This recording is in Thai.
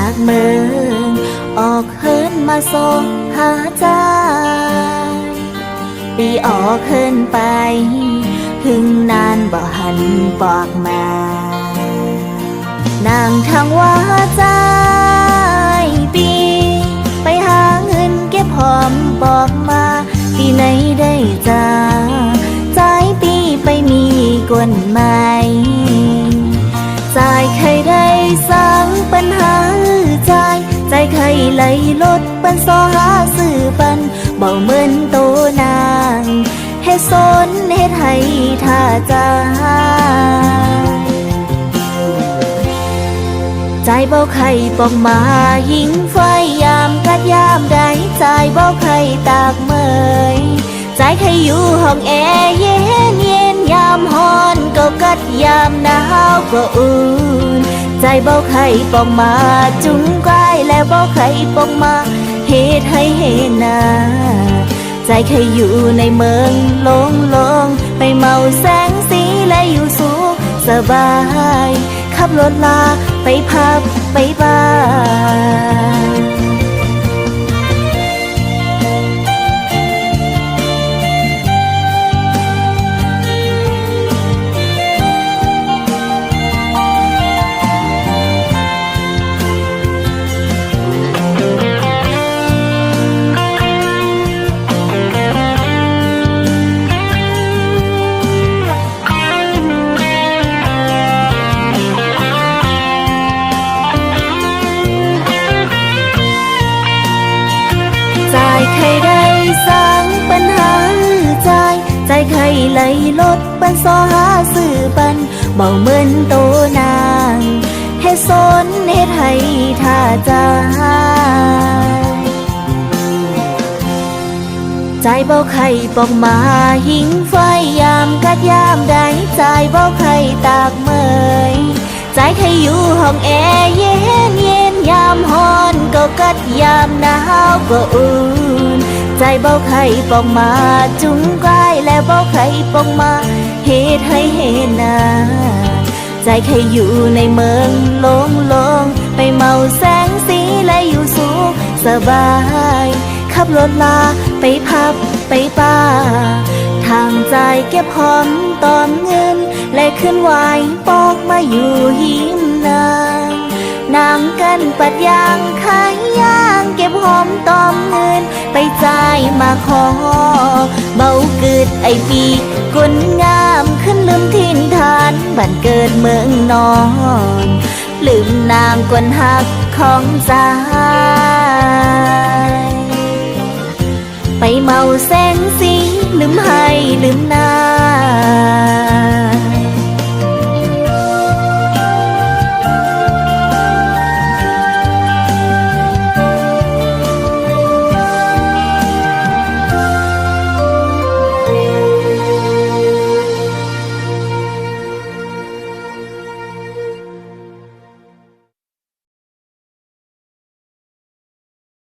าคเมืองออกเฮินมาส่งหาใจปีออกเฮินไป ถึงนานบ่หันปอกมา นางทางว่าใจปีไปหาเงินเก็บหอมบอกมาปีไหนได้จ้าใจปีไปมีกวนม่ใไหลลดปันซอหาสื่อปันเบาเหมือนโตนางเฮ็ดสนเฮ็ดให้ท่าจาใจเบาไข่ปองมายิงไฟยามกัดยามใดใจเบาไข่ตากเมยใจใครอยู่ห้องแอร์เย็นเย็นยามฮอนก็กัดยามหนาวก็อุ่น ใจเบาไข่ปองมา จุงกล้แล้วเบาไข่ปองมาเหตุให้เหนาใจใครอยู่ในเมืองลงลงไปเมาแสงสีและอยู่สุขสบาย ขับรถลาไปพับไปบ้าน ดปันซอหาสื่อปันเบาเหมือนโตนางเฮ็ดสนเฮ็ดให้ท่าจาใจเบาไข่ปองมาหิงไฟยามกัดยามใดใจเบาไข่ตากเมยใจใครอยู่ห้องแอร์เย็นเย็นยามฮอนก็กัดยามหนาวก็อุ่น ใจเบาไข่ปองมา จุงกล้แล้วเบาไข่ปองมาเหตุให้เห็นนาใจใครอยู่ในเมืองโลงลงไปเมาแสงสีและอยู่สุขสบาย ขับรถลาไปพับไปป่าทางใจเก็บหอมตอมเงิน และขึ้นไหวปอกมาอยู่หิมนางนางกันปัดยาง มาขอ เบาเกิดไอปีกุนงามขึ้นลืมทินทานบ้านเกิดเมืองนอน ลืมนามกวนหักของใจไปเมาแสงสีลืมให้ลืมนา